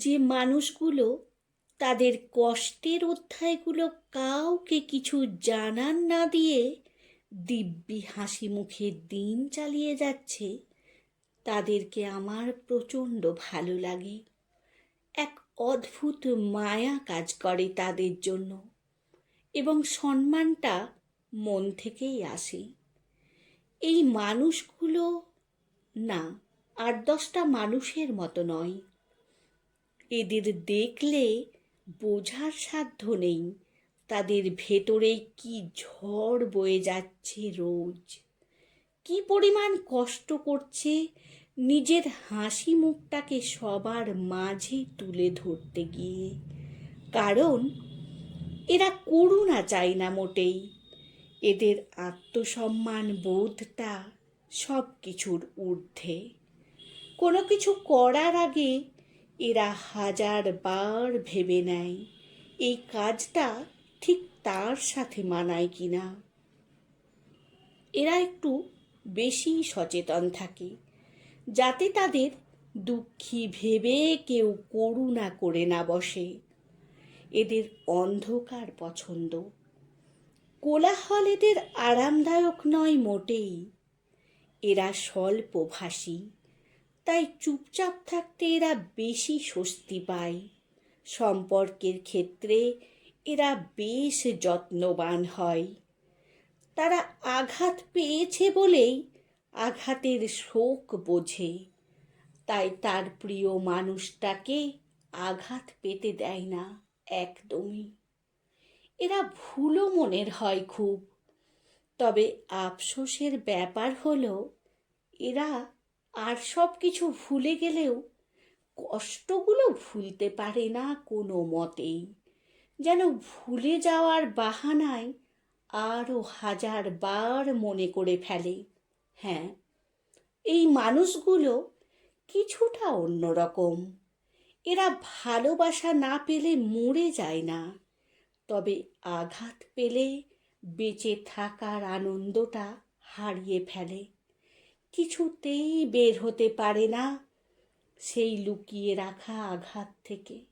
যে মানুষগুলো তাদের কষ্টের অধ্যায়গুলো কাউকে কিছু জানান না দিয়ে দিব্যি হাসি মুখে দিন চালিয়ে যাচ্ছে, তাদেরকে আমার প্রচণ্ড ভালো লাগে। এক অদ্ভুত মায়া কাজ করে তাদের জন্য এবং সম্মানটা মন থেকেই আসে। এই মানুষগুলো না আট দশটা মানুষের মতো নয় এদের দেখলে বোঝার সাধ্য নেই। তাদের ভেতরে কি ঝড় বয়ে যাচ্ছে রোজ। কি পরিমাণ কষ্ট করছে নিজের হাসি মুখটাকে সবার মাঝে তুলে ধরতে গিয়ে। কারণ এরা করুণা চায় না মোটেই। এদের আত্মসম্মান বোধটা সব কিছুর ঊর্ধ্বে। কোনো কিছু করার আগে এরা হাজার বার ভেবে নেয়, এই কাজটা ঠিক তার সাথে মানায় কি না। এরা একটু বেশি সচেতন থাকে, যাতে তাদের দুঃখী ভেবে কেউ করুণা করে না বসে। এদের অন্ধকার পছন্দ। কোলাহল এদের আরামদায়ক নয় মোটেই। এরা স্বল্পভাষী। তাই চুপচাপ থাকতে এরা বেশি স্বস্তি পায়। সম্পর্কের ক্ষেত্রে এরা বেশ যত্নবান হয়। তারা আঘাত পেয়েছে বলেই আঘাতের শোক বোঝে। তাই তার প্রিয় মানুষটাকে আঘাত পেতে দেয় না একদমই। এরা ভুলো মনের হয় খুব। তবে আফসোসের ব্যাপার হলো, এরা আর সব কিছু ভুলে গেলেও কষ্টগুলো ভুলতে পারে না কোনো মতেই। যেন ভুলে যাওয়ার বাহানায় আরও হাজার বার মনে করে ফেলে। হ্যাঁ এই মানুষগুলো কিছুটা অন্যরকম। এরা ভালোবাসা না পেলে মরে যায় না। তবে আঘাত পেলে বেঁচে থাকার আনন্দটা হারিয়ে ফেলে। কিছুতেই বের হতে পারে না। সেই লুকিয়ে রাখা আঘাত থেকে।